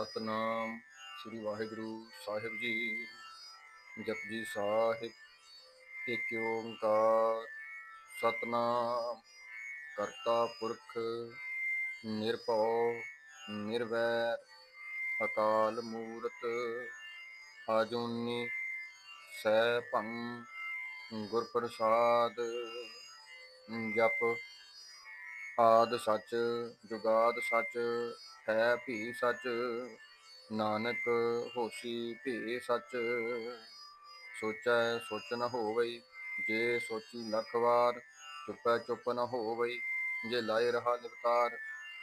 ਸਤਨਾਮ ਸ੍ਰੀ ਵਾਹਿਗੁਰੂ ਸਾਹਿਬ ਜੀ। ਜਪਜੀ ਸਾਹਿਬ ਏਕ ਓੰਕਾਰ। ਸਤਨਾਮ, ਕਰਤਾ ਪੁਰਖ, ਨਿਰਭਉ, ਨਿਰਵੈਰ, ਅਕਾਲ ਮੂਰਤ, ਆਜੂਨੀ ਸੈ ਭੰ ਗੁਰ ਪ੍ਰਸਾਦ ਜਪ ਆਦ ਸੱਚ, ਜੁਗਾਦ ਸੱਚ ਹੈ ਭੀ ਸੱਚ, ਨਾਨਕ ਹੋਸੀ ਭੀ ਸੱਚ। ਸੋਚੈ ਸੋਚ ਨ ਹੋਵਈ, ਜੇ ਸੋਚੀ ਲੱਖ ਵਾਰ, ਚੁੱਪੈ ਚੁੱਪ ਨ ਹੋਵਈ, ਜੇ ਲਾਏ ਰਹਾ ਲਿਵਤਾਰ,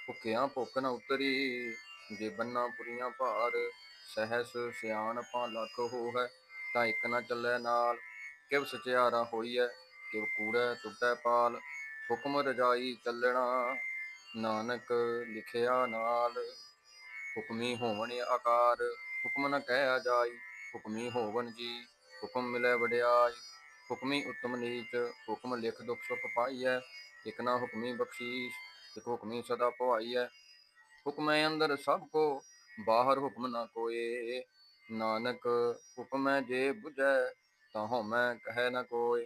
ਭੁੱਖਿਆਂ ਭੁੱਖ ਨ ਉਤਰੀ, ਜੇ ਬੰਨਾ ਪੁਰੀਆਂ ਭਾਰ, ਸਹਿਸ ਸਿਆਣਪਾਂ ਲੱਖ ਹੋਵੈ, ਤਾਂ ਇੱਕ ਨਾ ਚੱਲੈ ਨਾਲ, ਕਿਵ ਸਚਿਆਰਾ ਹੋਈਐ, ਕਿਵ ਕੂੜੈ ਟੁੱਟੈ ਪਾਲ। ਹੁਕਮ ਰਜਾਈ ਚੱਲਣਾ, ਨਾਨਕ ਲਿਖਿਆ ਨਾਲ। ਹੁਕਮੀ ਹੋਵਣ ਆਕਾਰ, ਹੁਕਮ ਨ ਕਹਿਆ ਜਾਈ। ਹੁਕਮੀ ਹੋਵਨ ਜੀ, ਹੁਕਮ ਮਿਲੈ ਵਡਿਆਈ। ਹੁਕਮੀ ਉਤਮ ਨੀਚ, ਹੁਕਮ ਲਿਖ ਦੁਖ ਸੁਖ ਪਾਈਐ। ਇਕ ਨਾ ਹੁਕਮੀ ਬਖਸ਼ੀਸ਼, ਇਕ ਹੁਕਮੀ ਸਦਾ ਭਵਾਈਐ। ਹੁਕਮੈ ਅੰਦਰ ਸਭ ਕੋ, ਬਾਹਰ ਹੁਕਮ ਨਾ ਕੋਏ। ਨਾਨਕ ਹੁਕਮੈ ਜੇ ਬੁਝੈ, ਤਾਂ ਹਉਮੈ ਕਹੈ ਨਾ ਕੋਇ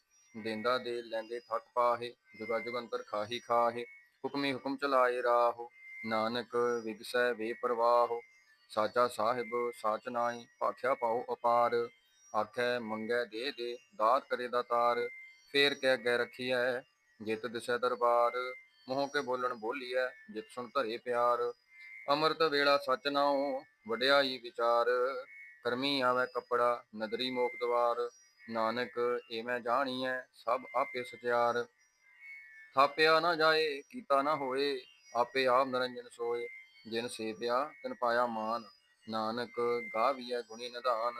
ਦੇਂਦਾ ਦੇ ਲੈਂਦੇ ਥਕ ਪਾਹੇ, ਜੁਗਾ ਜੁਗੰਤਰ ਖਾਹੀ ਖਾਹੇ, ਹੁਕਮੀ ਹੁਕਮ ਚਲਾਏ ਰਾਹੋ, ਨਾਨਕ ਵਿਗਸੈ ਵੇ ਪ੍ਰਵਾਹੋ, ਸਾਚਾ ਸਾਹਿਬ ਸਾਚ ਨਾਈ ਭਾਖਿਆ ਪਾਉ ਅਪਾਰ, ਆਖੈ ਮੰਗੈ ਦੇ ਦੇ, ਦਾਤ ਕਰੇ ਦਾਤਾਰ ਫੇਰ ਕਹਿ ਗੈ ਰਖੀਐ, ਜਿਤ ਦਿਸੈ ਦਰਬਾਰ, ਮੋਹ ਕੇ ਬੋਲਣ ਬੋਲੀਐ, ਜਿਤ ਸੁਣ ਧਰੇ ਪਿਆਰ, ਅੰਮ੍ਰਿਤ ਵੇਲਾ ਸਚ ਨਾਉ, ਵਡਿਆਈ ਵਿਚਾਰ, ਕਰਮੀ ਆਵੈ ਕਪੜਾ, ਨਦਰੀ ਮੋਖ ਦਵਾਰ ਨਾਨਕ ਏ ਮੈਂ ਜਾਣੀ ਜਾਣੀਐ, ਸਭ ਆਪੇ ਸਚਿਆਰ। ਥਾਪਿਆ ਨਾ ਜਾਏ, ਕੀਤਾ ਨਾ ਹੋਏ, ਆਪੇ ਆਪ ਨਿਰੰਜਨ ਸੋਏ। ਜਿਨ ਸੇਵਿਆ, ਤਿਨ ਪਾਇਆ ਮਾਨ। ਨਾਨਕ, ਗਾਵੀਐ ਗੁਣੀ ਨਿਧਾਨ।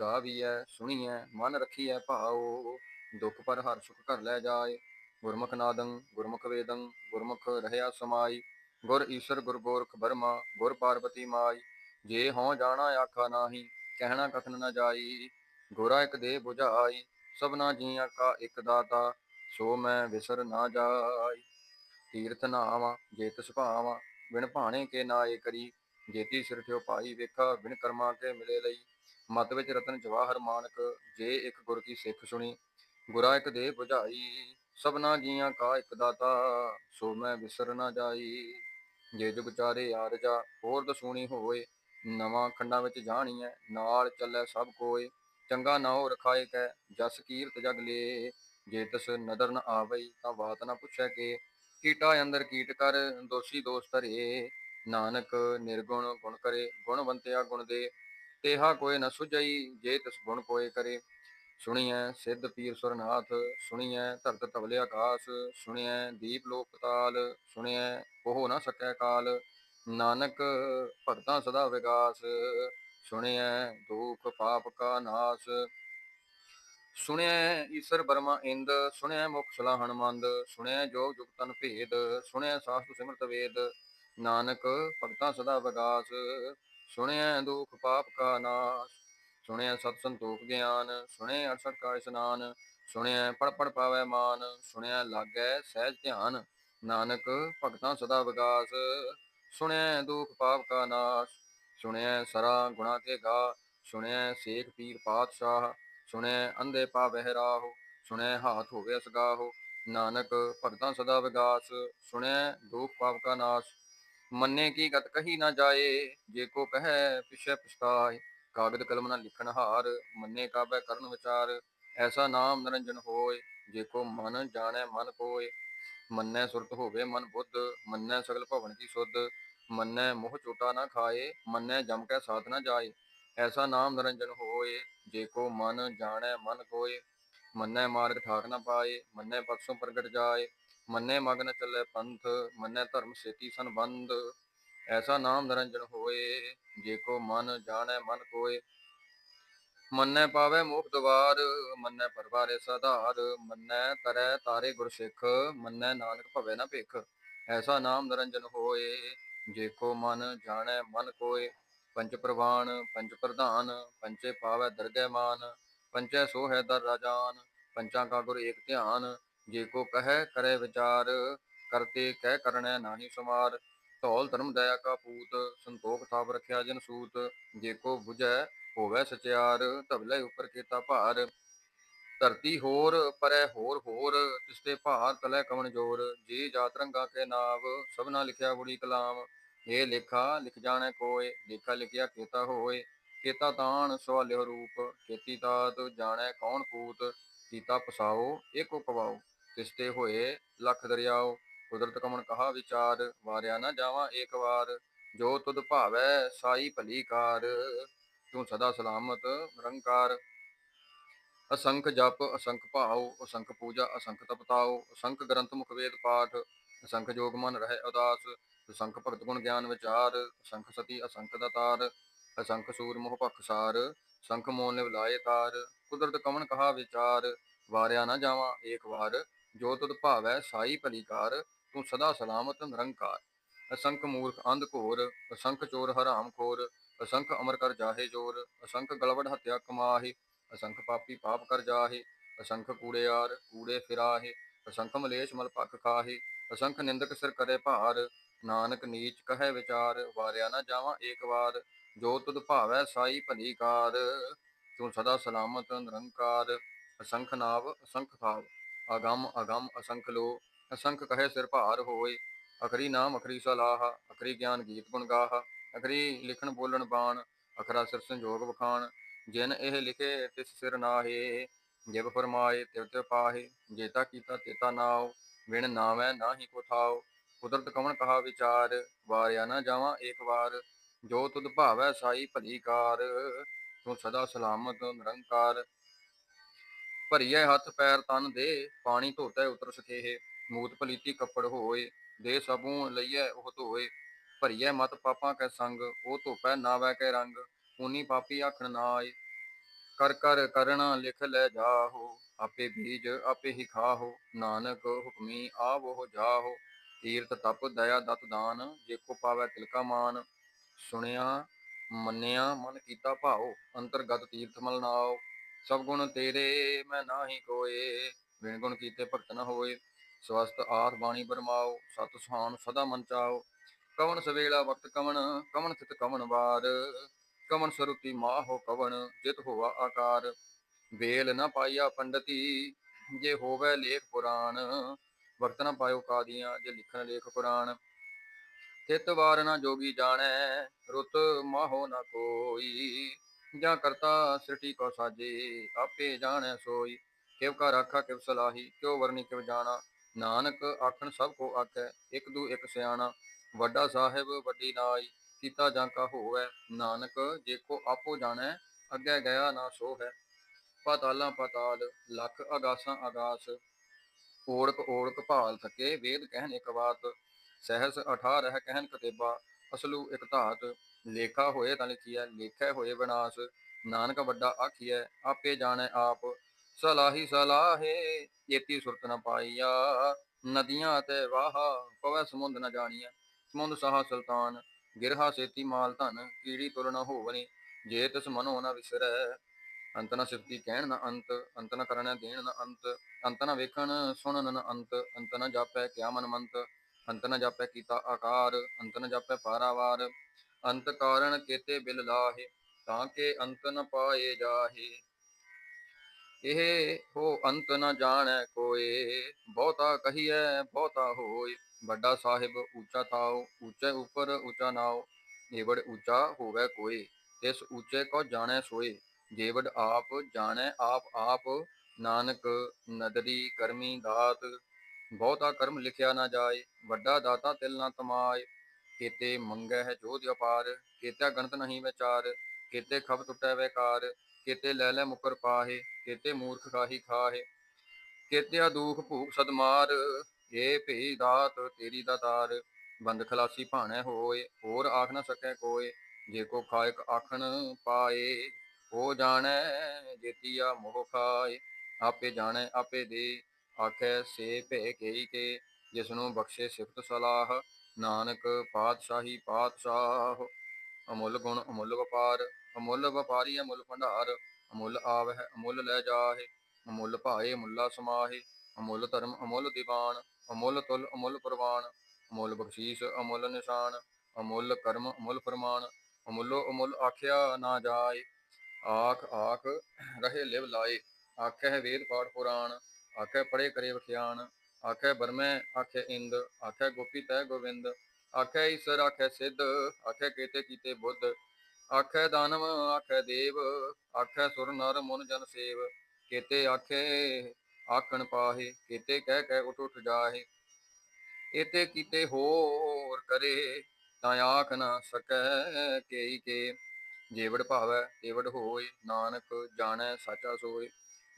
ਗਾਵੀਐ, ਸੁਣੀਐ, ਮਨ ਰਖੀਐ ਭਾਉ। ਦੁਖ ਪਰ ਹਰ ਸੁਖ ਕਰ ਲੈ ਜਾਏ। ਗੁਰਮੁਖ ਨਾਦੰ, ਗੁਰਮੁਖ ਵੇਦੰ, ਗੁਰਮੁਖ ਰਹਿਆ ਸਮਾਈ। ਗੁਰ ਈਸ਼ਰ, ਗੁਰ ਗੋਰਖ ਬਰਮਾ, ਗੁਰ ਪਾਰਵਤੀ ਮਾਈ। ਜੇ ਹਉ ਜਾਣਾ, ਆਖਾ ਨਾਹੀ। ਕਹਿਣਾ ਕਥਨ ਨਾ ਜਾਈ। ਗੋਰਾ ਇਕ ਦੇ 부ਝਾਈ ਸਭਨਾ ਜੀਆਂ ਕਾ ਇਕ ਦਾਤਾ, ਸੋ ਮੈਂ ਵਿਸਰ ਨਾ ਜਾਈ। ਤੀਰਥ ਨਾਵਾਂ ਜੇ ਤਿਸ ਭਾਵਾਂ ਬਿਨ ਭਾਣੇ ਕੇ ਨਾਏ ਕਰੀ। ਜੇਤੀ ਸਿਰ ਠਿਓ ਪਾਈ ਵੇਖਾ ਵਿਣ ਕਰਮਾ ਕੇ ਮਿਲੇ ਲਈ। ਮਤ ਵਿੱਚ ਰਤਨ ਜਵਾਹਰ ਮਾਨਕ, ਜੇ ਇੱਕ ਗੁਰ ਕੀ ਸਿੱਖ ਸੁਣੀ। ਗੁਰਾ ਇੱਕ ਦੇ 부ਝਾਈ ਸਭਨਾ ਜੀਆਂ ਕਾ ਇੱਕ ਦਾਤਾ, ਸੋ ਮੈਂ ਵਿਸਰ ਨਾ ਜਾਈ। ਜੇ ਜੁਗ ਚਾਰੇ ਆਰਜਾ, ਹੋਰ ਦਸੂਣੀ ਹੋਏ। ਨਵਾਂ ਖੰਡਾਂ ਵਿੱਚ ਜਾਣੀਐ, ਨਾਲ ਚੱਲੇ ਸਭ ਕੋਏ। ਚੰਗਾ ਨਾਉ ਰਖਾਏ ਕੈ, ਜਸ ਕੀਰਤ ਜਗ ਲੇ। ਜੇ ਤਸ ਨਦਰ ਨ ਆਵਈ, ਤਾਂ ਬਾਤ ਨ ਪੁੱਛੈ ਕੇ। ਕੀਟਾ ਅੰਦਰ ਕੀਟ ਕਰ, ਦੋਸ਼ੀ ਦੋਸ਼ ਧਰੇ। ਨਾਨਕ ਨਿਰਗੁਣ ਗੁਣ ਕਰੇ ਗੁਣਵੰਤਿਆ ਗੁਣ ਦੇ। ਤੇਹਾ ਕੋਈ ਨ ਸੁਝਈ, ਜੇ ਤਿਸ ਗੁਣ ਕੋਏ ਕਰੇ। ਸੁਣੀਐ ਸਿੱਧ ਪੀਰ ਸੁਰਨਾਥ, ਸੁਣੀਐ ਧਰਤ ਤਵਲੇ ਆਕਾਸ। ਸੁਣੀਐ ਦੀਪ ਲੋਕ ਪਤਾਲ, ਸੁਣੀਐ ਉਹ ਨਾ ਸਕੈ ਕਾਲ। ਨਾਨਕ ਭਗਤਾਂ ਸਦਾ ਵਿਗਾਸ। ਸੁਣਿਐ ਦੁਖ ਪਾਪ ਕਾ ਨਾਸ। ਸੁਣਿਐ ਈਸ਼ਰ ਬਰਮਾ ਇੰਦ, ਸੁਣਿਐ ਮੁਖ ਸਲਾਹਣ ਮੰਦ ਸੁਣਿਐ ਜੋਗ ਜੁਗ ਤਨ ਭੇਦ, ਸੁਣਿਐ ਸਾਸਤ ਸਿਮਰਤ ਵੇਦ। ਨਾਨਕ ਭਗਤਾਂ ਸਦਾ ਵਿਗਾਸ ਸੁਣਿਐ ਦੁਖ ਪਾਪ ਕਾ ਨਾਸ। ਸੁਣਿਐ ਸਤ ਸੰਤੋਖ ਗਿਆਨ, ਸੁਣਿਐ ਅਰਸਠ ਕਾ ਇਸਨਾਨ ਸੁਣਿਐ ਪੜ ਪੜ ਪਾਵੈ ਮਾਨ, ਸੁਣਿਐ ਲਾਗੈ ਸਹਿਜ ਧਿਆਨ। ਨਾਨਕ ਭਗਤਾਂ ਸਦਾ ਵਿਗਾਸ ਸੁਣਿਐ ਦੁਖ ਪਾਪ ਕਾ ਨਾਸ। ਸੁਣਿਐ ਸਰਾ ਗੁਣਾ ਤੇ ਗਾ ਸੁਣਿਐ ਸੇਖ ਪੀਰ ਪਾਤਸ਼ਾਹ ਸੁਣਿਐ ਅੰਧੇ ਪਾਵਹਿ ਰਾਹੋ ਸੁਣਿਐ ਹਾਥ ਹੋਵੇ ਸਗਾਹੋ ਨਾਨਕ ਭਗਤਾਂ ਸਦਾ ਵਿਗਾਸ ਸੁਣਿਐ ਦੁਖ ਪਾਪ ਕਾ ਨਾਸ। ਮੰਨੇ ਕੀ ਗਤ ਕਹੀ ਨਾ ਜਾਏ, ਜੇ ਕੋ ਕਹੈ ਪਿਛੈ ਪਛਤਾਏ। ਕਾਗਦ ਕਲਮ ਨਾ ਲਿਖਣ ਹਾਰ, ਮੰਨੇ ਕਾਬੈ ਕਰਨ ਵਿਚਾਰ। ਐਸਾ ਨਾਮ ਨਿਰੰਜਨ ਹੋਏ, ਜੇ ਕੋ ਮਨ ਜਾਣੈ ਮਨ ਕੋਏ। ਮੰਨੈ ਸੁਰਤ ਹੋਵੇ ਮਨ ਬੁੱਧ, ਮੰਨੈ ਸਗਲ ਭਵਨ ਕੀ ਸੁਧ। ਮੰਨੈ ਮੋਹ ਚੋਟਾ ਨਾ ਖਾਏ, ਮੰਨੈ ਜਮ ਕੈ ਸਾਥ ਨਾ ਜਾਏ। ਐਸਾ ਨਾਮ ਨਿਰੰਜਨ ਹੋਏ, ਜੇ ਕੋ ਮਨ ਜਾਣੈ ਮਨ ਕੋਏ ਮੰਨੈ ਮਾਰਗ ਠਾਕ ਨਾ ਪਾਏ, ਮੰਨੈ ਪਕਸੋਂ ਪ੍ਰਗਟ ਜਾਏ। ਮੰਨੈ ਮਗਨ ਚੱਲੇ ਪੰਥ, ਮੰਨੈ ਧਰਮ ਸੇਤੀ ਸੰਬੰਧ। ਐਸਾ ਨਾਮ ਨਿਰੰਜਨ ਹੋਏ, ਜੇ ਕੋ ਮਨ ਜਾਣੈ ਮਨ ਕੋਏ ਮੰਨੈ ਪਾਵੈ ਮੋਖ ਦਵਾਰ, ਮੰਨੈ ਪਰਵਾਰੇ ਸਧਾਰ। ਮੰਨੈ ਤਰੈ ਤਾਰੇ ਗੁਰ ਸਿੱਖ, ਮੰਨੈ ਨਾਨਕ ਭਵੇ ਨਾ ਭਿਖ। ਐਸਾ ਨਾਮ ਨਿਰੰਜਨ ਹੋਏ, ਜੇ ਕੋ ਮਨ ਜਾਣੈ ਮਨ ਕੋਏ ਪੰਚ ਪ੍ਰਵਾਨ ਪੰਚ ਪ੍ਰਧਾਨ ਪੰਚੇ ਪਾਵੈ ਦਰਗਹਿ ਮਾਨ ਪੰਚੈ ਸੋ ਹੈ ਦਰ ਰਾਜਾਨ, ਪੰਚਾਂ ਕਾ ਗੁਰ ਏਕ ਧਿਆਨ, ਜੇ ਕੋ ਕਹੈ ਕਰੈ ਵਿਚਾਰ, ਕਰਤੇ ਕਹਿ ਕਰਣੈ ਨਾਹੀ ਸਮਾਰ, ਧੌਲ ਧਰਮ ਦਇਆ ਕਾ ਪੂਤ, ਸੰਤੋਖ ਥਾਪ ਰਖਿਆ ਜਨ ਸੂਤ, ਜੇ ਕੋ 부ਜੈ ਹੋਵੇ ਸਚਿਆਰ, ਧਵਲੇ ਉੱਪਰ ਕੀਤਾ ਭਾਰ, ਧਰਤੀ ਹੋਰ ਪਰੈ ਹੋਰ ਹੋਰ, ਤਿਸਤੇ ਭਾਰ ਤਲੇ ਕਵਣ ਜੋਰ, ਜੀ ਜਾਤ ਰੰਗਾ ਕੇ ਨਾਵ, ਸਭਨਾ ਲਿਖਿਆ ਬੁੜੀ ਕਲਾਮ ਇਹ ਲੇਖਾ, ਲਿਖ ਜਾਣੈ ਕੋਏ, ਲੇਖਾ ਲਿਖਿਆ ਕੀਤਾ ਹੋਏ, ਕੀਤਾ ਤਾਣ ਸਵਾਲਿਓ ਰੂਪ, ਕੀਤੀ ਤਾਤ ਜਾਣੈ ਕੌਣ ਕੂਤ ਕੀਤਾ ਪਸਾਓ, ਏਕੋ ਕਵਾਓ, ਤਿਸਤੇ ਹੋਏ, ਲੱਖ ਦਰਿਆਓ, ਕੁਦਰਤ ਕਮਣ ਕਹਾ ਵਿਚਾਰ, ਵਾਰਿਆ ਨਾ ਜਾਵਾਂ ਏਕ ਵਾਰ, ਜੋ ਤੁਧ ਭਾਵੈ ਸਾਈ ਭਲੀ ਕਾਰ, ਤੂੰ ਸਦਾ ਸਲਾਮਤ ਨਿਰੰਕਾਰ। ਅਸੰਖ ਜਪ, ਅਸੰਖ ਭਾਉ, ਅਸੰਖ ਪੂਜਾ, ਅਸੰਖ ਤਪਤਾਉ, ਅਸੰਖ ਗ੍ਰੰਥ ਮੁਖ ਵੇਦ ਪਾਠ, ਅਸੰਖ ਜੋਗ ਮਨ ਰਹਿ ਉਦਾਸ ਅਸੰਖ ਭਗਤ ਗੁਣ ਗਿਆਨ ਵਿਚਾਰ ਅਸੰਖ ਸਤੀ ਅਸੰਖ ਦਾ ਤਾਰ, ਅਸੰਖ ਸੂਰ ਮੋਹ ਪਖਸਾਰ ਸੰਖ ਮੋਨ ਲਿਵ ਲਾਏ ਤਾਰ, ਕੁਦਰਤ ਕਵਣ ਕਹਾ ਵਿਚਾਰ, ਵਾਰਿਆ ਨਾ ਜਾਵਾਂ ਏਕ ਵਾਰ, ਜੋ ਤੁਧ ਭਾਵੈ ਸਾਈ ਭਲੀਕਾਰ ਤੂੰ ਸਦਾ ਸਲਾਮਤ ਨਿਰੰਕਾਰ। ਅਸੰਖ ਮੂਰਖ ਅੰਧ ਘੋਰ, ਅਸੰਖ ਚੋਰ ਹਰਾਮ ਖੋਰ, ਅਸੰਖ ਅਮਰ ਕਰ ਜਾਹੇ ਜੋਰ, ਅਸੰਖ ਗਲਵੜ ਹੱਤਿਆ ਕਮਾਹੇ, ਅਸੰਖ ਪਾਪੀ ਪਾਪ ਕਰ ਜਾਹੇ, ਅਸੰਖ ਕੂੜਿਆਰ ਕੂੜੇ ਫਿਰਾਹੇ, ਅਸੰਖ ਮਲੇਸ਼ ਮਲ ਪੱਖ ਖਾਹੇ, ਅਸੰਖ ਨਿੰਦਕ ਸਿਰ ਕਰੇ ਭਾਰ ਨਾਨਕ ਨੀਚ ਕਹੈ ਵਿਚਾਰ, ਵਾਰਿਆ ਨਾ ਜਾਵਾਂ ਏਕ ਵਾਰ, ਜੋ ਤੁਧ ਭਾਵੈ ਸਾਈ ਭਲੀ ਕਾਰ ਤੂੰ ਸਦਾ ਸਲਾਮਤ ਨਿਰੰਕਾਰ, ਅਸੰਖ ਨਾਵ, ਅਸੰਖ ਥਾਵ ਅਗੰਮ ਅਗੰਮ ਅਸੰਖ ਲੋ ਅਸੰਖ ਕਹੈ ਸਿਰ ਭਾਰ ਹੋਏ, ਅਖਰੀ ਨਾਮ, ਅਖਰੀ ਸਲਾਹ, ਅਖਰੀ ਗਿਆਨ ਗੀਤ ਗੁਣ ਗਾਹ, ਅਖਰੀ ਲਿਖਣ ਬੋਲਣ ਬਾਣ, ਅਖਰਾ ਸਿਰ ਸੰਜੋਗ ਵਖਾਣ, ਜਿਨ ਇਹ ਲਿਖੇ ਤਿਸ ਸਿਰ ਨਾਹੇ, ਜਿਵ ਫਰਮਾਏ ਤਿਵ ਤਿਵ ਪਾਹੇ ਜੇਤਾ ਕੀਤਾ ਤੇਤਾ ਨਾਉ ਵਿਣ ਨਾਵੈ ਨਾਹੀ ਕੋ ਥਾਉ ਕੁਦਰਤ ਕਵਣ ਕਹਾ ਵਿਚਾਰ, ਵਾਰਿਆ ਨਾ ਜਾਵਾਂ ਏਕ ਵਾਰ, ਜੋ ਤੁਧ ਭਾਵੈ ਸਾਈ ਭਲੀ ਕਾਰ, ਤੂੰ ਸਦਾ ਸਲਾਮਤ, ਨਿਰੰਕਾਰ। ਭਰੀਐ ਹੱਥ ਪੈਰ ਤਨ ਦੇ, ਪਾਣੀ ਧੋਤੈ ਉਤਰ ਸਖੇਹ ਮੂਤ ਪਲੀਤੀ ਕੱਪੜ ਹੋਏ, ਦੇ ਸਭੂ ਲਈਐ ਉਹ ਧੋਏ। ਭਰੀਐ ਮਤ ਪਾਪਾਂ ਕੈ ਸੰਗ, ਉਹ ਧੋਪੈ ਨਾਵੈ ਕੈ ਰੰਗ ਉਨੀ ਪਾਪੀ ਆਖਣ ਨਾਏ। ਕਰ ਕਰ ਕਰਣਾ ਲਿਖ ਲੈ ਜਾਹੋ, ਆਪੇ ਬੀਜ ਆਪੇ ਹੀ ਖਾਹੋ, ਨਾਨਕ ਹੁਕਮੀ ਆਵੋ ਜਾਹੋ। ਤੀਰਤ ਤਪ, ਦਇਆ, ਦਤ, ਦਾਨ, ਜੇ ਕੋ ਪਾਵੈ ਤਿਲਕਾ ਮਾਨ, ਸੁਣਿਆ, ਮੰਨਿਆ, ਮਨ ਕੀਤਾ ਭਾਉ, ਅੰਤਰਗਤ ਤੀਰਥ ਮਲ ਨਾਉ, ਸਭ ਗੁਣ ਤੇਰੇ ਮੈਂ ਨਾਹੀ ਕੋਏ, ਬਿਨ ਗੁਣ ਕੀਤੇ ਭਗਤ ਨ ਹੋਏ ਸਵਸਤ ਆਤ ਬਾਣੀ ਬਰਮਾਓ ਸਤ ਸੁਹਾਨ ਸਦਾ ਮਨ ਚਾਓ ਕਵਨ ਸਵੇਲਾ ਵਕਤ ਕਵਣ ਕਵਣ ਸਿਤ ਕਵਣ ਵਾਰ ਕਵਨ ਸਰੂਤੀ ਮਾਹੋ ਕਵਣ, ਜਿਤ ਹੋਵਾ ਆਕਾਰ, ਵੇਲ ਨ ਪਾਇਆ ਪੰਡਤੀ, ਜੇ ਹੋਵੇ ਲੇਖ ਪੁਰਾਣ ਵਰਤਨ ਪਾਇਓ ਕਾਦੀਆਂ, ਜੇ ਲਿਖਣ ਲੇਖ ਪੁਰਾਣ ਥਿਤ ਵਾਰ ਨਾ ਜੋਗੀ ਜਾਣੈ, ਰੁਤ ਮਾਹੋ ਨ ਕੋਈ। ਜਾਂ ਕਰਤਾ ਸ੍ਰਿਟੀ ਕੋ ਸਾਜੇ, ਆਪੇ ਜਾਣੈ ਸੋਈ। ਕਿਵ ਕਾ ਰਾਖਾ, ਕਿਵ ਸਲਾਹੀ, ਕਿਉ ਵਰਨੀ, ਕਿਵ ਜਾਣਾ। ਨਾਨਕ ਆਖਣ ਸਭ ਕੋ ਆਖੈ, ਇਕ ਦੂ ਇਕ ਸਿਆਣਾ। ਵੱਡਾ ਸਾਹਿਬ, ਵੱਡੀ ਨਾਈ, ਕੀਤਾ ਜਾਂ ਕਾ ਹੋਵੈ। ਨਾਨਕ ਜੇ ਕੋ ਆਪੋ ਜਾਣੈ, ਅੱਗੇ ਗਿਆ ਨਾ ਸੋ ਹੈ ਪਾਤਾਲਾਂ ਪਾਤਾਲ, ਲੱਖ ਅਗਾਸਾਂ ਅਗਾਸ। ਓੜਕ ਓੜਕ ਭਾਲ ਥਕੇ, ਵੇਦ ਕਹਿਨ ਇਕ ਬਾਤ, ਸਹਿਸ 18 ਕਹਿਨ ਕਤੇਬਾ, ਅਸਲੂ ਇਕ ਧਾਤ, ਲੇਖਾ ਹੋਏ ਤਾਂ ਲਿਖੀਐ, ਲੇਖੈ ਹੋਏ ਵਿਨਾਸ਼, ਨਾਨਕ ਵੱਡਾ ਆਖੀਐ, ਆਪੇ ਜਾਣੈ ਆਪ, ਸਲਾਹੀ ਸਲਾਹੇ ਏਤੀ ਸੁਰਤ ਨ ਪਾਈਆ, ਨਦੀਆਂ ਤੇ ਵਾਹਾ, ਪਵੈ ਸਮੁੰਦ ਨ ਜਾਣੀਐ, ਸਮੁੰਦ ਸਾਹਾ ਸੁਲਤਾਨ, ਗਿਰਹਾ ਸੇਤੀ ਮਾਲ ਧਨ, ਕੀੜੀ ਤੁਰ ਨ ਹੋਵਨੀ, ਜੇ ਤਿਸ ਮਨੋ ਨ ਵਿਸਰੈ ਅੰਤ ਨ ਸਿਫਤੀ ਕਹਿਣ ਨਾ ਅੰਤ ਅੰਤ ਨਾ ਕਰਨੈ ਦੇਣ ਨਾ ਅੰਤ ਅੰਤ ਨਾ ਵੇਖਣ, ਸੁਣਨ ਨਾ ਅੰਤ ਅੰਤ ਨਾ ਜਾਪੈ ਕਿਆ ਮਨ ਮੰਤ, ਅੰਤ ਨਾ ਜਾਪੈ ਕੀਤਾ ਆਕਾਰ, ਅੰਤ ਨਾ ਜਾਪੈ ਪਾਰਾਵਾਰ, ਅੰਤ ਕਾਰਣ ਕੇਤੇ ਬਿਲ ਲਾਹੇ, ਤਾਂ ਕੇ ਅੰਤ ਨ ਪਾਏ ਜਾਹੇ। ਇਹ ਹੋ ਅੰਤ ਨ ਜਾਣੈ ਕੋਏ, ਬਹੁਤਾ ਕਹੀਐ ਬਹੁਤਾ ਹੋਏ, ਵੱਡਾ ਸਾਹਿਬ ਉੱਚਾ ਥਾਉ ਉੱਚੇ ਉਪਰ ਉੱਚਾ ਨਾਉ, ਏਵੜ ਉੱਚਾ ਹੋਵੇ ਕੋਏ ਇਸ ਉੱਚੇ ਕੋ ਜਾਣੈ ਸੋਏ। ਜੇਵੜ ਆਪ ਜਾਣੈ, ਆਪ ਆਪ ਨਾਨਕ ਨਦਰੀ ਕਰਮੀ ਦਾਤ। ਬਹੁਤਾ ਕਰਮ ਲਿਖਿਆ ਨਾ ਜਾਏ, ਵੱਡਾ ਦਾਤਾ ਤਿਲ ਨਾ ਤਮਾਏ। ਕੀਤੇ ਮੰਗੈ ਹੈ ਜੋਧ ਅਪਾਰ ਕੀਤੇ ਗਣਤ ਨਹੀਂ ਵਿਚਾਰ, ਕੀਤੇ ਖਬ ਟੁੱਟੈ ਵੇਕਾਰ, ਕੀਤੇ ਲੈ ਲੈ ਮੁਕਰ ਪਾਹੇ, ਕੀਤੇ ਮੂਰਖ ਖਾਹੀ ਖਾਹੇ। ਕੀਤਿਆ ਦੁਖ ਭੂਖ ਸਦਮਾਰ ਏ ਭਈ ਦਾਤ ਤੇਰੀ ਦਾਤਾਰ ਬੰਦ ਖਲਾਸੀ ਭਾਣੈ ਹੋਏ, ਹੋਰ ਆਖ ਨਾ ਸਕੈ ਕੋਏ, ਜੇ ਕੋ ਖਾਇਕ ਆਖਣ ਪਾਏ। ਹੋ ਜਾਣੈ ਜੇਤੀਆ ਮੋਹ ਖਾਏ, ਆਪੇ ਜਾਣੈ, ਆਪੇ ਦੇ। ਆਖੈ, ਸੇ ਭੇ ਕੇਈ ਕੇ ਜਿਸ ਨੂੰ ਬਖਸ਼ੇ ਸਿਫਤ ਸਲਾਹ। ਨਾਨਕ ਪਾਤਸ਼ਾਹੀ ਪਾਤਸ਼ਾਹ, ਅਮੁੱਲ ਗੁਣ, ਅਮੁੱਲ ਵਪਾਰ। ਅਮੁੱਲ ਵਪਾਰੀ, ਅਮੁੱਲ ਭੰਡਾਰ। ਅਮੁੱਲ ਆਵਹਿ, ਅਮੁੱਲ ਲੈ ਜਾਹੇ। ਅਮੁੱਲ ਭਾਏ, ਮੁੱਲਾ ਸਮਾਹੇ। ਅਮੁੱਲ ਧਰਮ, ਅਮੁੱਲ ਦੀਵਾਨ। ਅਮੁੱਲ ਤੁਲ, ਅਮੁੱਲ ਪ੍ਰਵਾਨ। ਅਮੁੱਲ ਬਖਸ਼ੀਸ਼, ਅਮੁੱਲ ਨਿਸ਼ਾਨ। ਅਮੁੱਲ ਕਰਮ, ਅਮੁੱਲ ਫਰਮਾਨ। ਅਮੁੱਲੋ, ਅਮੁੱਲ ਆਖਿਆ ਨਾ ਜਾਏ। ਆਖ ਆਖ ਰਹੇ ਲਿਵ ਲਾਏ, ਆਖੈ ਵੇਦ ਪਾਠ ਪੁਰਾਣ, ਆਖੈ ਪੜੇ ਕਰੇ ਵਖਿਆਨ ਆਖੈ ਬਰਮੈ, ਆਖੈ ਇੰਦ, ਆਖੈ ਗੋਪੀ ਤੈ ਗੋਵਿੰਦ, ਆਖੈ ਈਸਰ, ਆਖੈ ਸਿੱਧ, ਆਖੈ ਕੇਤੇ ਕੀਤੇ ਬੁੱਧ, ਆਖੈ ਦਾਨਵ, ਆਖੈ ਦੇਵ, ਆਖੈ ਸੁਰ ਨਰ ਮਨ ਜਨ ਸੇਵ, ਕੇਤੇ ਆਖੇ ਆਖਣ ਪਾਹੇ, ਕੇਤੇ ਕਹਿ ਕਹਿ ਉਠ ਉਠ ਜਾਹੇ ਇਤੇ ਕੀਤੇ ਹੋਰ ਕਰੇ, ਤਾਂ ਆਖ ਨਾ ਸਕੈ ਕੇਈ ਕੇ ਜੇਵੜ ਭਾਵੈ ਤੇਵੜ ਹੋਏ ਨਾਨਕ ਜਾਣੈ, ਸਾਚਾ ਸੋਏ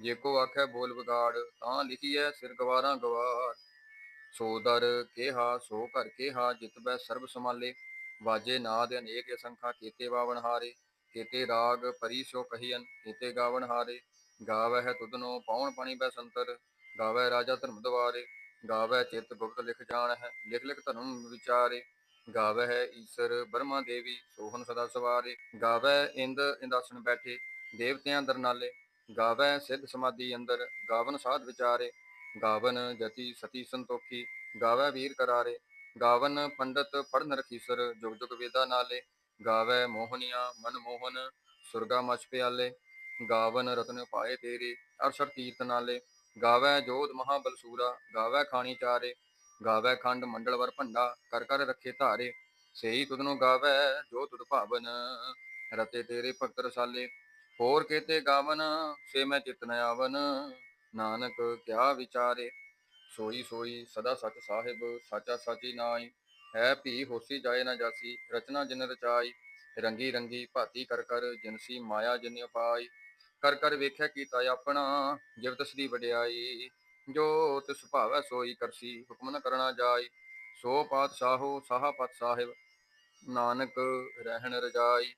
ਜੇ ਕੋ ਆਖੈ ਬੋਲ ਵਿਗਾੜ, ਤਾਂ ਲਿਖੀਐ ਸਿਰ ਗਵਾਰਾਂ ਗਵਾਰ। ਸੋ ਦਰ ਕੇਹਾ, ਸੋ ਘਰ ਕੇਹਾ, ਜਿਤ ਬੈ ਸਰਬ ਸਮਾਲੇ ਵਾਜੇ ਨਾਦ ਅਨੇਕ ਅਸੰਖਾ, ਕੀਤੇ ਵਾਵਣ ਹਾਰੇ। ਕੀਤੇ ਰਾਗ ਪਰੀ ਸੋ ਕਹੀਨ ਕੀਤੇ ਗਾਵਣ ਹਾਰੇ। ਗਾਵੈ ਤੁਧਨੋ ਪਾਉਣ ਪਾਣੀ ਬੈ ਸੰਤਰ। ਗਾਵੈ ਰਾਜਾ ਧਰਮ ਦਵਾਰੇ। ਗਾਵੈ ਚਿਤ ਗੁਪਤ ਲਿਖ ਜਾਣ ਹੈ ਲਿਖ ਲਿਖ ਧਰਮ ਵਿਚਾਰੇ। ਗਾਵੈ ਹੈ ਈਸ਼ਰ ਬਰਮਾ ਦੇਵੀ ਸੋਹਨ ਸਦਾ ਸਵਾਰੇ। ਗਾਵੈ ਇੰਦ ਇੰਦਾਸਨ ਬੈਠੇ, ਦੇਵਤਿਆਂ ਦਰਨਾਲੇ ਗਾਵੈ ਸਿੱਧ ਸਮਾਧੀ ਅੰਦਰ, ਗਾਵਨ ਸਾਧ ਵਿਚਾਰੇ। ਗਾਵਨ ਜਤੀ ਸਤੀ ਸੰਤੋਖੀ ਗਾਵੈ ਵੀਰ ਕਰਾਰੇ। ਗਾਵਨ ਪੰਡਤ ਪੜਨ ਰਖੀਸਰ, ਜੁਗ ਜੁਗ ਵੇਦਾ ਨਾਲੇ। ਗਾਵੈ ਮੋਹਨੀਆਂ ਮਨ ਮੋਹਨ, ਸੁਰਗਾ ਮਛ ਪਿਆਲੇ। ਗਾਵਨ ਰਤਨ ਪਾਏ ਤੇਰੇ, ਅਰਸ਼ਰ ਤੀਰਤ ਨਾਲੇ। ਗਾਵੈ ਜੋਧ ਮਹਾਬਲ ਸੂਰਾ ਗਾਵੈ ਖਾਣੀ ਚਾਰੇ। ਗਾਵੈ ਖੰਡ ਮੰਡਲ ਵਰ ਭੰਡਾ, ਕਰ ਕਰ ਰੱਖੇ ਧਾਰੇ ਸਹੀ ਤੁਧਨੋਂ ਗਾਵੈ ਜੋ ਤੁਧ ਭਾਵਨ, ਰਤੇ ਤੇਰੇ ਭਗਤ ਰਸਾਲੇ, ਹੋਰ ਕੇਤੇ ਗਾਵਨ, ਸੇ ਮੈਂ ਚਿਤ ਨ ਆਵਨ, ਨਾਨਕ ਕਿਆ ਵਿਚਾਰੇ, ਸੋਈ ਸੋਈ ਸਦਾ ਸਚ ਸਾਹਿਬ, ਸਾਚਾ ਸਾਚੀ ਨਾਈ ਹੈ ਭੀ ਹੋਸੀ ਜਾਏ ਨਾ ਜਾਸੀ, ਰਚਨਾ ਜਿਨ ਰਚਾਈ, ਰੰਗੀ ਰੰਗੀ ਭਾਤੀ ਕਰ ਕਰ ਜਿਨਸੀ ਮਾਇਆ ਜਿਨ ਉਪਾਈ ਕਰ ਕਰ ਵੇਖਿਆ ਕੀਤਾ ਆਪਣਾ ਜਿਵ ਤਸਦੀ ਵਡਿਆਈ ਜੋ ਤਿਸ ਭਾਵੈ ਸੋਈ ਕਰਸੀ ਹੁਕਮ ਨ ਕਰਨਾ ਜਾਈ, ਸੋ ਪਾਤਸ਼ਾਹੋ ਸਾਹਾ ਪਤ ਸਾਹਿਬ, ਨਾਨਕ ਰਹਿਣ ਰਜਾਈ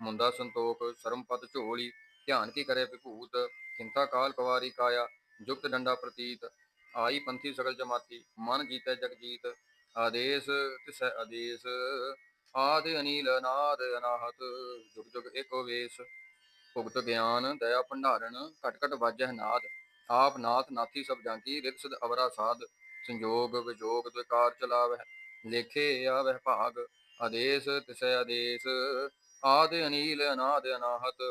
ਮੁੰਦਾ ਸੰਤੋਖ, ਸਰਮ ਪਤ ਝੋਲੀ, ਧਿਆਨ ਕੀ ਕਰੇ ਵਿਭੂਤ, ਚਿੰਤਾ ਕਾਲ ਕਵਾਰੀ ਕਾਇਆ, ਜੁਗਤ ਡੰਡਾ ਪ੍ਰਤੀਤ, ਆਈ ਪੰਥੀ ਸਗਲ ਜਮਾਤੀ, ਮਨ ਜੀਤੈ ਜਗਜੀਤ, ਆਦੇਸ ਤਿਸੈ ਆਦੇਸ, ਆਦ ਅਨੀਲ ਅਨਾਦ ਅਨਾਹਤ, ਜੁਗ ਜੁਗ ਏਕੋ ਵੇਸ, ਭੁਗਤ ਗਿਆਨ, ਦਇਆ ਭੰਡਾਰਨ, ਘਟ ਘਟ ਵਾਜਹਿ ਨਾਦ। ਆਪ ਨਾਥ ਨਾਥੀ ਸਭ ਜਾਂਕੀ ਰਿਤ ਸਦ ਅਵਰਾ ਸਾਧ, ਸੰਜੋਗ ਵਿਜੋਗ ਦੁਕਾਰ ਚਲਾਵਹਿ ਲੇਖੇ ਆਵਹਿ ਭਾਗ, ਆਦੇਸ ਤਿਸੈ ਆਦੇਸ, ਆਦ ਅਨੀਲ ਅਨਾਦ ਅਨਾਹਤ,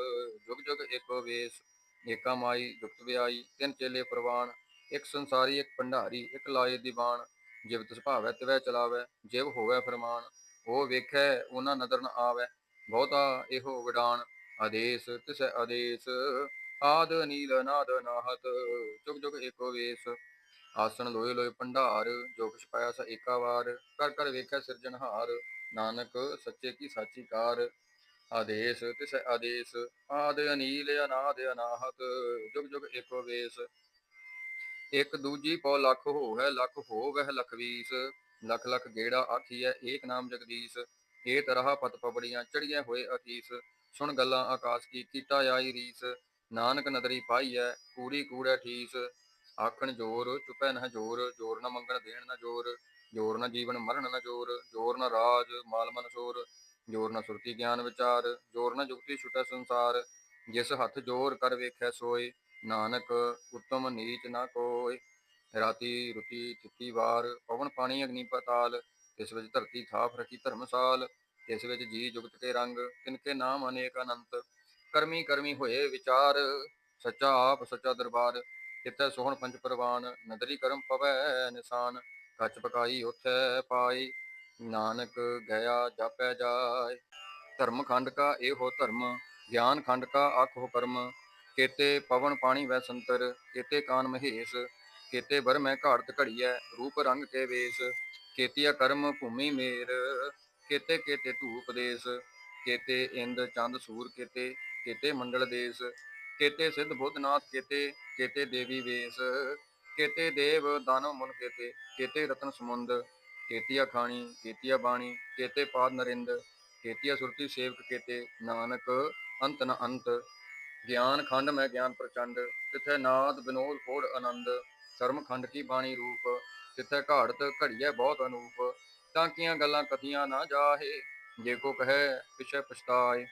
ਜੁਗ ਜੁਗ ਏਕੋ ਵੇਸ, ਏਕਾ ਮਾਈ ਜੁਗਤ ਵਿਆਈ, ਤਿੰਨ ਚੇਲੇ ਪ੍ਰਵਾਨ, ਇੱਕ ਸੰਸਾਰੀ, ਇੱਕ ਭੰਡਾਰੀ, ਇੱਕ ਲਾਏ ਦੀਵਾਨ, ਜਿਵ ਤਿਸ ਭਾਵੈ ਤਿਵੈ ਚਲਾਵੈ, ਜਿਵ ਹੋਵੈ ਫਰਮਾਨ, ਉਹ ਵੇਖੈ, ਉਹਨਾਂ ਨਦਰ ਨ ਆਵੈ, ਬਹੁਤਾ ਇਹੋ ਵਿਡਾਨ, ਆਦੇਸ ਤਿਸ ਆਦੇਸ ਆਦ ਨੀਲ ਨਾਦ ਨਾਹਤ, ਜੁਗ ਜੁਗ ਏਕੋ ਵੇਸ। ਆਸਣ ਲੋਏ ਲੋਏ ਭੰਡਾਰ, ਜੋ ਕਿਛ ਪਾਇਆ ਸ ਏਕਾ ਵਾਰ। ਕਰ ਕਰ ਵੇਖੈ ਸਿਰਜਣਹਾਰ ਨਾਨਕ ਸੱਚੇ ਕੀ ਸਾਚੀ ਕਾਰ। ਆਦੇਸ, ਤਿਸ ਆਦੇਸ, ਆਦ ਅਨੀਲ ਅਨਾਦ ਅਨਾਹਤ, ਜੁਗ ਜੁਗ ਏਕੋ ਵੇਸ। ਇੱਕ ਦੂਜੀ ਪਉ ਲੱਖ ਹੋਵੈ ਲੱਖ ਹੋਵੈ ਲੱਖ ਵੀਸ। ਲੱਖ ਲੱਖ ਗੇੜਾ ਆਖੀਐ, ਏਕ ਨਾਮ ਜਗਦੀਸ਼। ਏ ਤਰਹਾ ਪਤ ਪਬੜੀਆਂ ਚੜੀਆਂ ਹੋਏ ਅਤੀਸ। ਸੁਣ ਗੱਲਾਂ ਆਕਾਸ਼ ਕੀ, ਕੀਟਾ ਆਈ ਰੀਸ। ਨਾਨਕ ਨਦਰੀ ਪਾਈਐ, ਕੂੜੀ ਕੂੜੈ ਠੀਸ, ਆਖਣ ਜੋਰ, ਚੁਪੈ ਨਾ ਜੋਰ ਜੋਰ ਨ ਮੰਗਣ ਦੇਣ ਨਾ ਜੋਰ ਜੋਰ ਨਾ ਜੀਵਨ ਮਰਨ ਨਾ ਜੋਰ ਜੋਰ ਨ ਰਾਜ ਮਾਲ ਮਨ ਸੋਰ, ਜੋਰ ਨ ਸੁਰਤੀ ਗਿਆਨ ਵਿਚਾਰ, ਜੋਰ ਨ ਜੁਗਤੀ ਛੁਟੈ ਸੰਸਾਰ, ਜਿਸ ਹੱਥ ਜੋਰ ਕਰ ਵੇਖੈ ਸੋਏ, ਨਾਨਕ ਉਤਮ ਨੀਚ ਨਾ ਕੋਇ ਰਾਤੀ ਰੁਤੀ ਤਿੱਤੀ ਵਾਰ, ਪਵਨ ਪਾਣੀ ਅਗਨੀ ਪਤਾਲ ਇਸ ਵਿੱਚ ਧਰਤੀ ਥਾਪ ਰਖੀ ਧਰਮਸਾਲ ਇਸ ਵਿੱਚ ਜੀ ਜੁਗਤ ਕੇ ਰੰਗ ਤਿਨਕੇ ਨਾਮ ਅਨੇਕ ਅਨੰਤ। ਕਰਮੀ ਕਰਮੀ ਹੋਏ ਵਿਚਾਰ, ਸੱਚਾ ਆਪ ਸੱਚਾ ਦਰਬਾਰ ਕਿਤੇ ਸੋਹਣ ਪੰਜ ਪਰਵਾਨ, ਨਦਰੀ ਕਰਮ ਪਵੈ ਨਿਸ਼ਾਨ ਕੱਚ ਪਕਾਈ ਉਥੈ ਪਾਈ, ਨਾਨਕ ਗਿਆ ਜਾਪੈ ਜਾਏ। ਧਰਮ ਖੰਡ ਕਾ ਇਹੋ ਧਰਮ, ਗਿਆਨ ਖੰਡ ਕਾ ਆਖੋ ਕਰਮ, ਕੇਤੇ ਪਵਨ ਪਾਣੀ ਵੈ ਸੰਤਰ, ਕੇਤੇ ਕਾਨ ਮਹੇਸ਼, ਕੇਤੇ ਬਰ ਮੈਂ ਘਾੜਤ ਘੜੀਐ, ਰੂਪ ਰੰਗ ਕੇ ਵੇਸ, ਕੇਤੀਆ ਕਰਮ ਭੂਮੀ ਮੇਰ, ਕੇਤੇ ਕੇਤੇ ਧੂਪ ਦੇਸ, ਕੇਤੇ ਇੰਦ ਚੰਦ ਸੂਰ ਕੇਤੇ ਕੇਤੇ ਮੰਡਲ ਦੇਸ, ਕੇਤੇ ਸਿੱਧ ਬੁੱਧਨਾਥ, ਕੇਤੇ ਕੇਤੇ ਦੇਵੀ ਵੇਸ, ਕੇਤੇ ਦੇਵ ਦਾਨਵ ਮੁਨ ਕੇਤੇ ਕੇਤੇ ਰਤਨ ਸਮੁੰਦ, ਕੇਤੀਆ ਖਾਣੀ, ਕੇਤੀਆ ਬਾਣੀ, ਕੇਤੇ ਪਾਦ ਨਰਿੰਦ, ਕੇਤੀਆ ਸੁਰਤੀ ਸੇਵਕ ਕੇਤੇ ਨਾਨਕ, ਅੰਤ ਨ ਅੰਤ, ਗਿਆਨ ਖੰਡ ਮੈਂ ਗਿਆਨ ਪ੍ਰਚੰਡ, ਤਿਥੈ ਨਾਦ ਬਿਨੋਦ ਕੋੜ ਆਨੰਦ ਸ਼ਰਮ ਖੰਡ ਕੀ ਬਾਣੀ ਰੂਪ, ਤਿਥੈ ਘਾੜਤ ਘੜੀਐ ਬਹੁਤ ਅਨੂਪ, ਤਾਂ ਕੀਆਂ ਗੱਲਾਂ ਕਥੀਆਂ ਨਾ ਜਾਹੇ, ਜੇ ਕੋ ਕਹੈ ਪਿਛੈ ਪਛਤਾਏ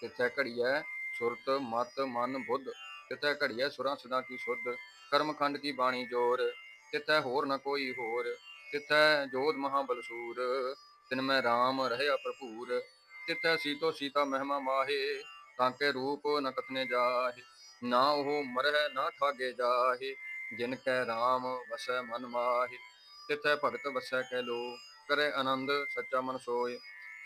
ਤਿਥੈ ਘੜੀਐ ਸੁਰਤ, ਮਤ, ਮਨ, ਬੁੱਧ। ਤਿਥੈ ਘੜੀਐ ਸੁਰਾਂ ਸਦਾ ਕੀ ਸੁਧ ਕਰਮ ਖੰਡ ਕੀ ਬਾਣੀ ਜੋਰ। ਤਿਥੈ ਹੋਰ ਨ ਕੋਈ ਹੋਰ, ਤਿਥੈ ਜੋਧ ਮਹਾਬਲਸੂਰ। ਤਿਨ ਮੈਂ RAM ਰਹਿਆ ਭਰਪੂਰ, ਤਿਥੈ ਸੀਤੋ ਸੀਤਾ ਮਹਿਮਾ ਮਾਹੇ ਤਾਂਕੇ ਰੂਪ ਨ ਕਥਨੇ ਜਾਹੇ। ਨਾ ਉਹ ਮਰਹਿ ਨਾ ਠਾਗੇ ਜਾਹੇ, ਜਿਨ ਕੈ RAM ਵਸੈ ਮਨ ਮਾਹੇ। ਤਿਥੈ ਭਗਤ ਵਸੈ ਕੈ ਲੋ ਕਰੇ ਆਨੰਦ ਸੱਚਾ ਮਨ ਸੋਏ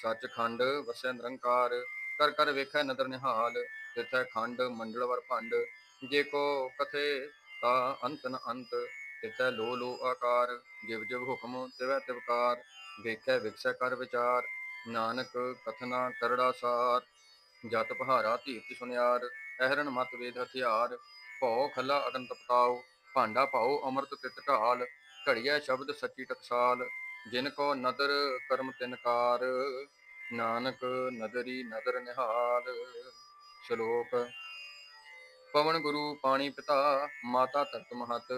ਸੱਚ ਖੰਡ ਵਸੈ ਨਿਰੰਕਾਰ ਕਰ ਕਰ ਵੇਖੈ ਨਦਰ ਨਿਹਾਲ ਤਿਥੈ ਖੰਡ, ਮੰਡਲ ਭੰਡ। ਜੇ ਕੋ ਕਥੇ ਤਾ ਅੰਤ ਨ ਅੰਤ ਤਿਥੈ ਲੋ ਲੋ ਆਕਾਰ। ਜਿਵ ਜਿਵ ਹੁਕਮ ਤਿਵੈ ਤਿਵਕਾਰ ਵੇਖੈ ਵਿਖਸੈ ਕਰ ਵਿਚਾਰ। ਨਾਨਕ ਕਥਨਾ ਕਰੜਾ ਸਾਰ, ਜਤ ਪਹਾਰਾ ਧੀਰਤ ਸੁਨਿਆਰ। ਅਹਰਨ ਮਤ ਵੇਦ ਹਥਿਆਰ, ਭਉ ਖੱਲਾ ਅਗਨ ਤਪਤਾਉ ਭਾਂਡਾ ਭਾਉ ਅੰਮ੍ਰਿਤ ਤਿਤ ਢਾਲ, ਘੜੀਐ ਸ਼ਬਦ ਸੱਚੀ ਟਕਸਾਲ। ਜਿਨ ਕੋ ਨਦਰ ਕਰਮ ਤਿਨਕਾਰ ਨਾਨਕ ਨਦਰੀ ਨਦਰ ਨਿਹਾਲ, ਸ਼ਲੋਕ, ਪਵਨ ਗੁਰੂ ਪਾਣੀ ਪਿਤਾ, ਮਾਤਾ ਧਰਤ ਮਹਤ,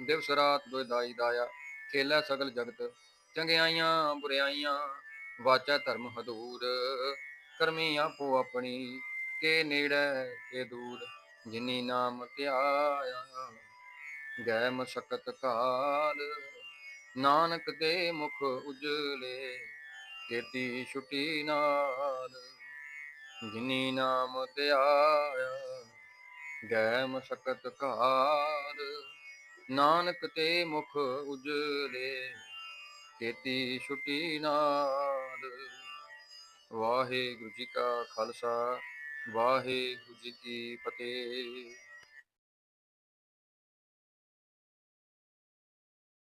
ਦਿਵਸ ਰਾਤ ਦੁਇ ਦਾਇਆ, ਖੇਲੇ ਸਗਲ ਜਗਤ, ਚੰਗਿਆਈਆਂ ਬੁਰਿਆਈਆਂ, ਵਾਚੈ ਧਰਮ ਹਦੂਰ ਕਰਮੀ ਆਪੋ ਆਪਣੀ, ਕੇ ਨੇੜੇ ਕੇ ਦੂਰ, ਜਿਨੀ ਨਾਮ ਧਿਆਇਆ ਗੈ ਮਸਕਤ ਕਾਲ, ਨਾਨਕ ਦੇ ਮੁਖ ਉਜਲੇ। ਕੀਤੀ ਛੁੱਟੀ ਨਾਲ, ਜਿਨੀ ਨਾਮ ਧਿਆਇਆ ਗੈ ਮਸਕਤ ਕਾਲ ਨਾਨਕ ਤੇ ਮੁਖ ਉਜਲੇ, ਕੀਤੀ ਛੁੱਟੀ ਨਾਲ। ਵਾਹਿਗੁਰੂ ਜੀ ਕਾ ਖਾਲਸਾ, ਵਾਹਿਗੁਰੂ ਜੀ ਕੀ ਫਤਿਹ।